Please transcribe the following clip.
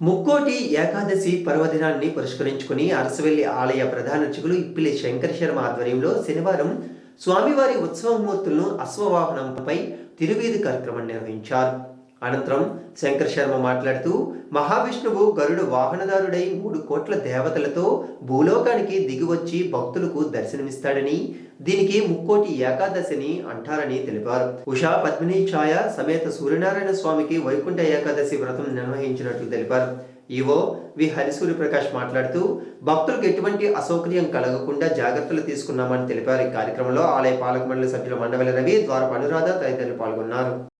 ముక్కోటి ఏకాదశి పర్వదినాన్ని పురస్కరించుకుని అరసవెల్లి ఆలయ ప్రధాన అర్చకులు ఇప్పిలి శంకర శర్మ ఆధ్వర్యంలో శనివారం స్వామివారి ఉత్సవమూర్తులను అశ్వవాహనంపై తిరువీధి కార్యక్రమం నిర్వహించారు. అనంతరం శంకరశర్మ మాట్లాడుతూ మహావిష్ణువు గరుడు వాహనదారుడై మూడు కోట్ల దేవతలతో భూలోకానికి దిగివచ్చి భక్తులకు దర్శనమిస్తాడని దీనికి ముక్కోటి ఏకాదశిని అంటారని తెలిపారు. ఉషా పద్మిని ఛాయ సమేత సూర్యనారాయణ స్వామికి వైకుంఠ ఏకాదశి వ్రతం నిర్వహించినట్లు తెలిపారు. ఈవో వి. హరిసూర్య ప్రకాష్ మాట్లాడుతూ భక్తులకు ఎటువంటి అసౌకర్యం కలగకుండా జాగ్రత్తలు తీసుకున్నామని తెలిపారు. ఈ కార్యక్రమంలో ఆలయ పాలక మండలి సభ్యులు రవి ద్వారప అనురాధ తదితరులు పాల్గొన్నారు.